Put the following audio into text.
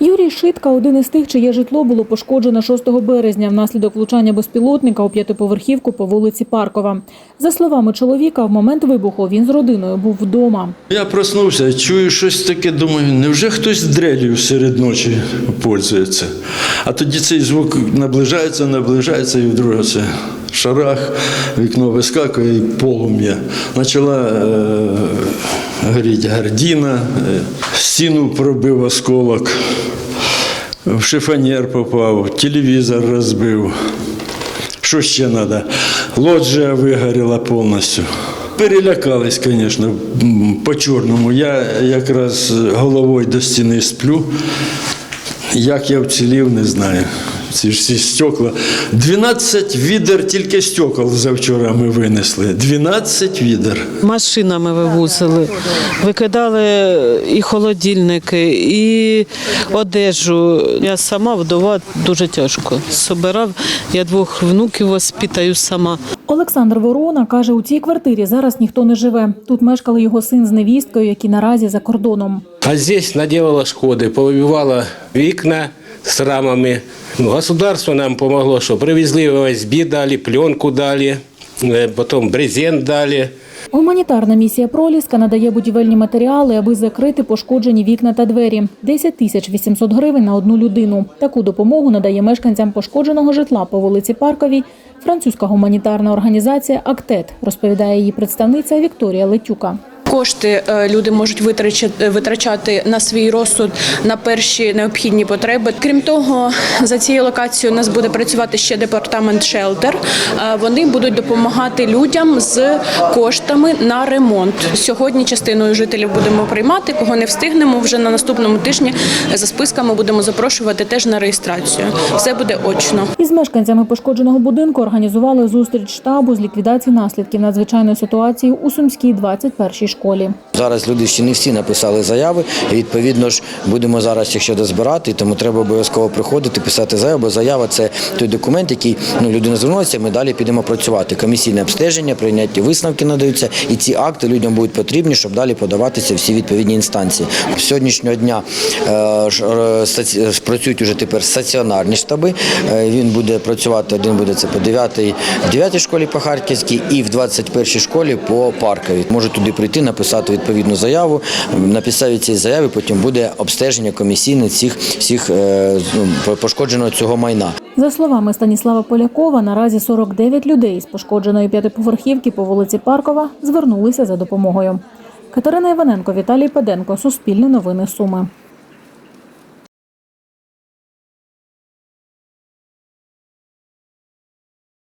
Юрій Шитка один із тих, чиє житло було пошкоджено 6 березня внаслідок влучання безпілотника у п'ятиповерхівку по вулиці Паркова. За словами чоловіка, в момент вибуху він з родиною був вдома. Я проснувся, чую щось таке, думаю, невже хтось дрелью серед ночі пользується? А тоді цей звук наближається, наближається, і вдруге це шарах, вікно вискакує і полум'я. Почала е, горіти гардіна, е, стіну пробив осколок, в шифонер попав, телевізор розбив. Що ще треба? Лоджія вигоріла повністю. Перелякались, звісно, по-чорному. Я якраз головою до стіни сплю. Як я вцілів, не знаю. Ці ж всі стекла. 12 відер тільки стекол завчора ми винесли. 12 відер. Машинами вивозили, викидали і холодильники, і одежу. Я сама вдова дуже тяжко. Собирав, я двох внуків воспитаю сама. Олександр Ворона каже, у цій квартирі зараз ніхто не живе. Тут мешкали його син з невісткою, які наразі за кордоном. А здесь наделала шкоди, повибивала вікна з рамами. Ну, государство нам помогло, що привезли ОСБ дали, пленку дали, е, потім брезент дали. Гуманітарна місія Проліска надає будівельні матеріали, аби закрити пошкоджені вікна та двері. 10 тисяч 800 гривень на одну людину. Таку допомогу надає мешканцям пошкодженого житла по вулиці Парковій французька гуманітарна організація «Актет», розповідає її представниця Вікторія Летюка. Кошти е, люди можуть витрачати, витрачати на свій розсуд на перші необхідні потреби. Крім того, за цією локацією у нас буде працювати ще департамент шелтер. Е, Вони будуть допомагати людям з коштами на ремонт. Сьогодні частиною жителів будемо приймати. Кого не встигнемо, вже на наступному тижні за списками будемо запрошувати теж на реєстрацію. Все буде очно. Із мешканцями пошкодженого будинку організували зустріч штабу з ліквідації наслідків надзвичайної ситуації у Сумській 21-й школі. Зараз люди ще не всі написали заяви, і відповідно ж будемо зараз їх ще дозбирати, тому треба обов'язково приходити, писати заяву, бо заява це той документ, який ну, людина звернулася, ми далі підемо працювати. Комісійне обстеження, прийняті висновки надаються, і ці акти людям будуть потрібні, щоб далі подаватися всі відповідні інстанції. З сьогоднішнього дня е, е, стаці- працюють уже тепер стаціонарні штаби. Е, Він буде працювати, один буде це по 9 9 школі по Харківській і в 21 школі по Парковій. Можуть туди прийти, написати відповідну заяву. На підставі цієї заяви потім буде обстеження комісійне цих всіх е, ну, пошкодженого цього майна. За словами Станіслава Полякова, наразі 49 людей з пошкодженої п'ятиповерхівки по вулиці Паркова звернулися за допомогою. Катерина Іваненко, Віталій Паденко, Суспільне новини Суми.